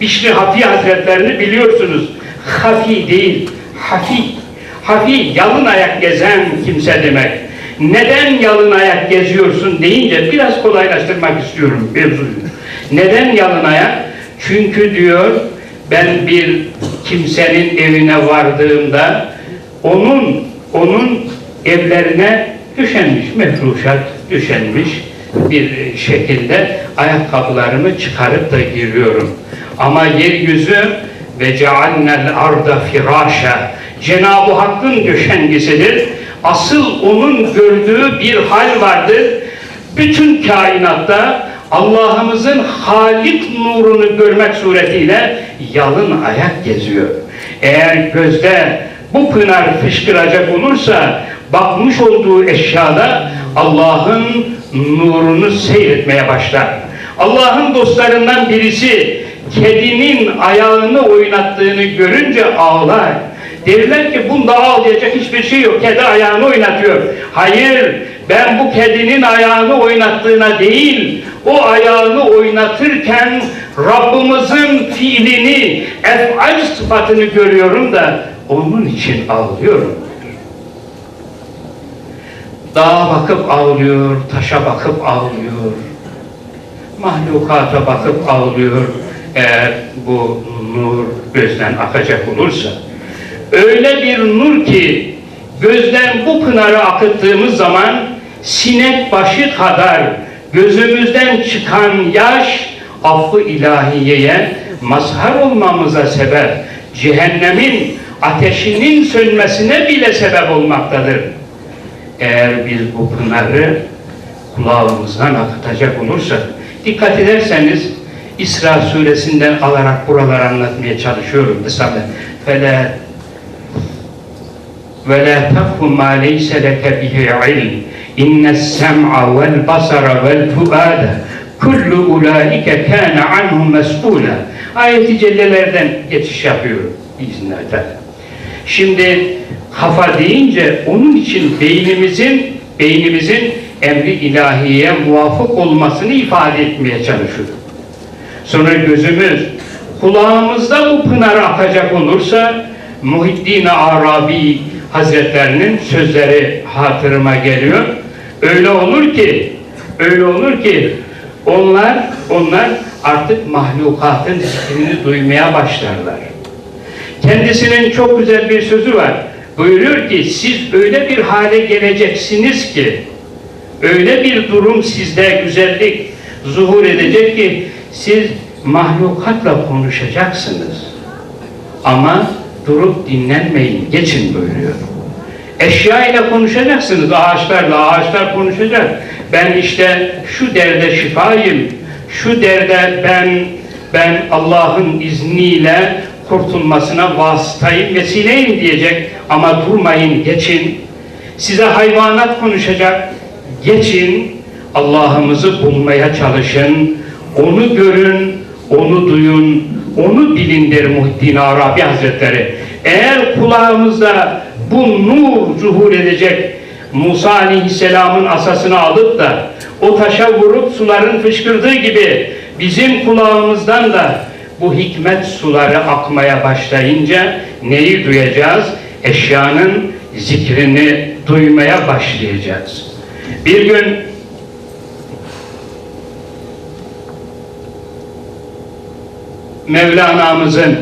Bişri Hafi Hazretlerini biliyorsunuz. Hafi değil, hafi. Hafi yalın ayak gezen kimse demek. Neden yalın ayak geziyorsun deyince biraz kolaylaştırmak istiyorum mevzuyu. Neden yalın ayak? Çünkü diyor ben bir kimsenin evine vardığımda onun onun evlerine düşenmiş, mefruşat düşenmiş bir şekilde ayakkabılarımı çıkarıp da giriyorum. Ama yeryüzü ve cealnel arda firâşa Cenab-ı Hakk'ın döşengisidir. Asıl onun gördüğü bir hal vardır. Bütün kainatta Allah'ımızın Halik nurunu görmek suretiyle yalın ayak geziyor. Eğer gözde bu pınar fışkıracak olursa bakmış olduğu eşyada Allah'ın nurunu seyretmeye başlar. Allah'ın dostlarından birisi kedinin ayağını oynattığını görünce ağlar. Derler ki bunda ağlayacak hiçbir şey yok. Kedi ayağını oynatıyor. Hayır, ben bu kedinin ayağını oynattığına değil, o ayağını oynatırken Rabbimizin fiilini, efal sıfatını görüyorum da onun için ağlıyorum. Dağa bakıp ağlıyor, taşa bakıp ağlıyor, mahlukata bakıp ağlıyor eğer bu nur gözden akacak olursa. Öyle bir nur ki gözden bu pınarı akıttığımız zaman sinek başı kadar gözümüzden çıkan yaş affı ilahiyeye mazhar olmamıza sebep, cehennemin ateşinin sönmesine bile sebep olmaktadır. Eğer biz bu pınarı kulağımızdan akıtacak olursak, dikkat ederseniz İsra suresinden alarak buraları anlatmaya çalışıyorum. Mesela فَلَا وَلَا تَقْفُ مَا لَيْسَ لَكَ بِهِ عِلْمٍ اِنَّ السَّمْعَ وَالْبَصَرَ وَالْفُؤَادَ كُلُّ اُولَٰئِكَ كَانَ عَنْهُ مَسْئُولًا Ayet-i cellelerden geçiş yapıyorum izinlerden. Şimdi kafa deyince onun için beynimizin beynimizin emri ilahiye muvafık olmasını ifade etmeye çalışıyorum. Sonra gözümüz, kulağımızda bu pınarı akacak olursa Muhiddin Arabi Hazretlerinin sözleri hatırıma geliyor. Öyle olur ki, öyle olur ki onlar, onlar artık mahlukatın zikrini duymaya başlarlar. Kendisinin çok güzel bir sözü var. Buyuruyor ki siz öyle bir hale geleceksiniz ki öyle bir durum sizde güzellik zuhur edecek ki siz mahlukatla konuşacaksınız. Ama durup dinlenmeyin, geçin buyuruyor. Eşya ile konuşacaksınız, ağaçlarla, ağaçlar konuşacak. Ben işte şu derde şifayım, şu derde ben ben Allah'ın izniyle kurtulmasına vasıtayım, vesileyim diyecek. Ama durmayın, geçin. Size hayvanat konuşacak, geçin. Allah'ımızı bulmaya çalışın. Onu görün, onu duyun, onu bilin der Muhittin Arabi Hazretleri. Eğer kulağımızda bu nur zuhur edecek, Musa Aleyhisselam'ın asasını alıp da o taşa vurup suların fışkırdığı gibi bizim kulağımızdan da bu hikmet suları akmaya başlayınca neyi duyacağız? Eşyanın zikrini duymaya başlayacağız. Bir gün Mevlana'mızın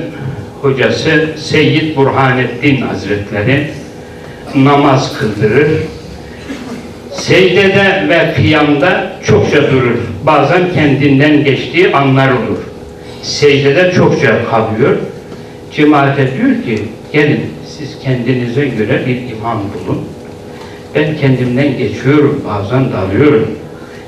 hocası Seyyid Burhanettin Hazretleri namaz kıldırır. Secdede ve kıyamda çokça durur. Bazen kendinden geçtiği anlar olur. Secdede çokça kalıyor. Cemaate diyor ki gelin siz kendinize göre bir imam bulun. Ben kendimden geçiyorum, bazen dalıyorum.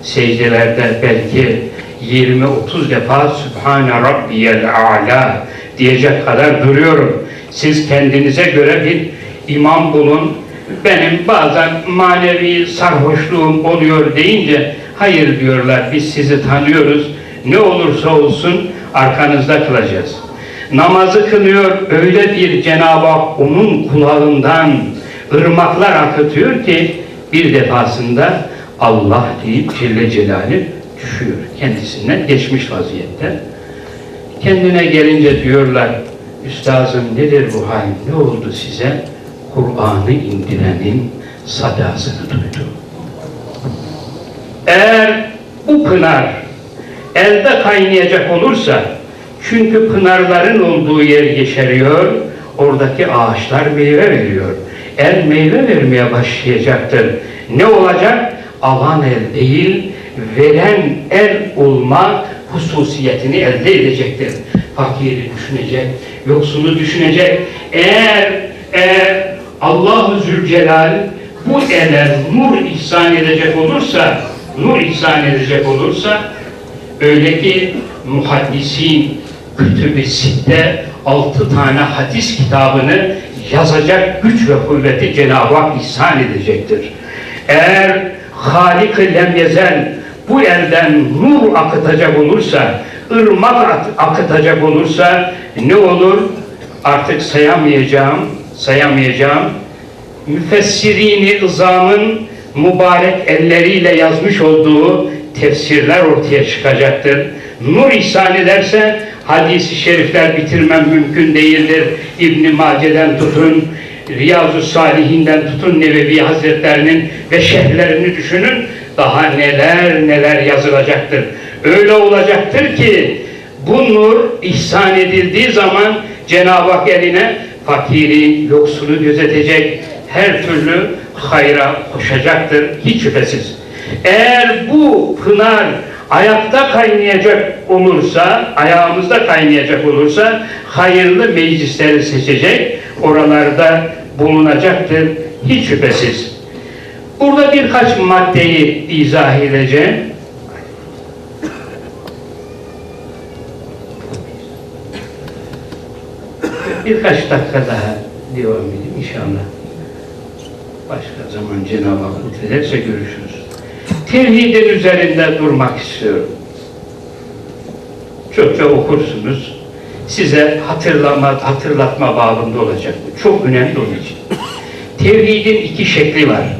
Secdelerde belki 20-30 defa Sübhane Rabbiyel A'la diyecek kadar duruyorum. Siz kendinize göre bir imam bulun. Benim bazen manevi sarhoşluğum oluyor deyince hayır diyorlar biz sizi tanıyoruz. Ne olursa olsun arkanızda kılacağız. Namazı kılıyor öyle bir Cenab-ı Hak onun kulağından ırmaklar akıtıyor ki bir defasında Allah deyip Celle Celaluhu düşüyor. Kendisinden geçmiş vaziyette. Kendine gelince diyorlar, Üstazım nedir bu hal, ne oldu size? Kur'an'ı indirenin sadasını duydu. Eğer bu pınar elde kaynayacak olursa, çünkü pınarların olduğu yer yeşeriyor, oradaki ağaçlar meyve veriyor. El meyve vermeye başlayacaktır. Ne olacak? Alan el değil, veren el olma hususiyetini elde edecektir. Fakiri düşünecek, yoksulu düşünecek. Eğer, eğer Allah-u Zülcelal bu ele nur ihsan edecek olursa, nur ihsan edecek olursa, öyle ki muhaddisin kütüb-i sitte altı tane hadis kitabını yazacak güç ve kuvveti Cenab-ı Hak ihsan edecektir. Eğer Halik-ı Lemyezel bu elden nur akıtacak olursa, ırmak ak- akıtacak olursa ne olur? Artık sayamayacağım, sayamayacağım. Müfessirini ızamın mübarek elleriyle yazmış olduğu tefsirler ortaya çıkacaktır. Nur ihsan ederse hadisi şerifler bitirmem mümkün değildir. İbn Mace'den tutun, Riyazu Salihinden tutun Nevevi Hazretlerinin ve şerhlerini düşünün. Daha neler neler yazılacaktır. Öyle olacaktır ki bu nur ihsan edildiği zaman Cenab-ı Hak eline fakiri, yoksulu gözetecek, her türlü hayra koşacaktır hiç şüphesiz. Eğer bu pınar ayakta kaynayacak olursa, ayağımızda kaynayacak olursa hayırlı meclisleri seçecek, oralarda bulunacaktır hiç şüphesiz. Burada birkaç maddeyi izah edeceğim. Birkaç dakika daha devam edeyim inşallah. Başka zaman Cenab-ı Hak lütfederse görüşürüz. Tevhidin üzerinde durmak istiyorum. Çokça okursunuz. Size hatırlama, hatırlatma babında olacak. Çok önemli onun için. Tevhidin iki şekli var.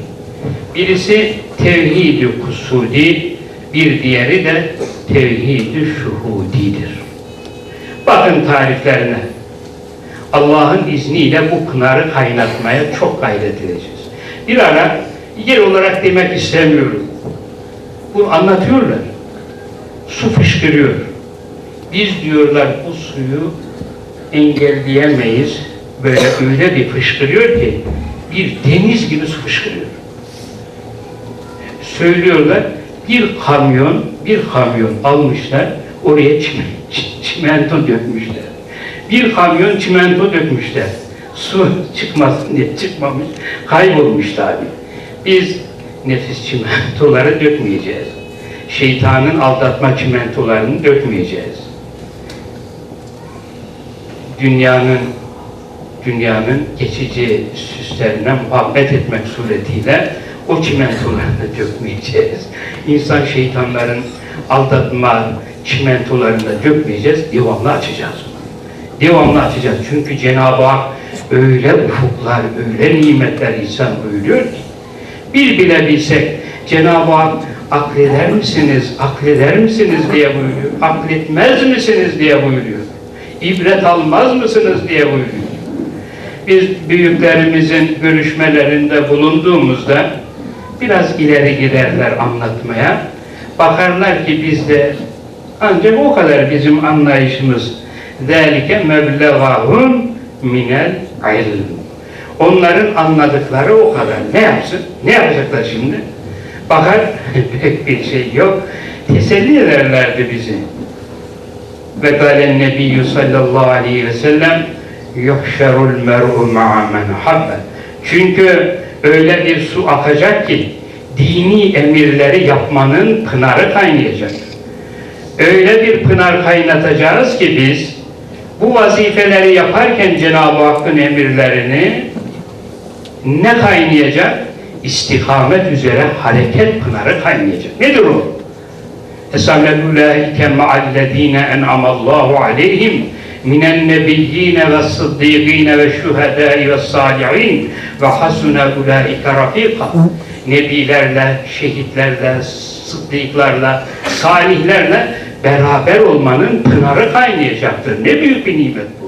Birisi tevhid-i kusudi, bir diğeri de tevhid-i şuhudidir. Bakın tariflerine. Allah'ın izniyle bu pınarı kaynatmaya çok gayret edeceğiz. Bir ara yer olarak demek istemiyorum. Bunu anlatıyorlar. Su fışkırıyor. Biz diyorlar bu suyu engelleyemeyiz. Böyle öyle bir fışkırıyor ki bir deniz gibi su fışkırıyor. Söylüyorlar bir kamyon, bir kamyon almışlar oraya çimen, çimento dökmüşler. Bir kamyon çimento dökmüşler. Su çıkmasın diye çıkmamış, kaybolmuş tabi. Biz nefis çimentoları dökmeyeceğiz. Şeytanın aldatma çimentolarını dökmeyeceğiz. Dünyanın dünyanın geçici süslerine muhabbet etmek suretiyle o çimentolarını dökmeyeceğiz. İnsan şeytanların aldatma çimentolarını dökmeyeceğiz, devamlı açacağız. Devamlı açacağız. Çünkü Cenab-ı Hak öyle ufuklar, öyle nimetler insan buyuruyor ki bir bile bilsek Cenab-ı Hak akleder misiniz, akleder misiniz diye buyuruyor. Akletmez misiniz diye buyuruyor. İbret almaz mısınız diye buyuruyor. Biz büyüklerimizin görüşmelerinde bulunduğumuzda biraz ileri giderler anlatmaya. Bakarlar ki bizde ancak o kadar bizim anlayışımız ذَٰلِكَ مَبْلَغَهُمْ minel ilm. Onların anladıkları o kadar. Ne yapsın? Ne yapacaklar şimdi? Bakar pek bir şey yok. Teselli ederlerdi bizi. Ve kâlen nebiyyü sallallahu aleyhi ve sellem yuhşerul mer'u ma'a men habbe. Çünkü öyle bir su akacak ki dini emirleri yapmanın pınarı kaynayacak. Öyle bir pınar kaynatacağız ki biz bu vazifeleri yaparken Cenab-ı Hakk'ın emirlerini ne kaynayacak? İstikamet üzere hareket pınarı kaynayacak. Nedir o? Esamedulaike ma'allezine en'amallahu aleyhim minen nebiyyine ve sıddıkine ve şühedai ve salihin ve hasune ulaike rafika nebilerle, şehitlerle, sıddıklarla, salihlerle beraber olmanın pınarı kaynayacaktır. Ne büyük bir nimet.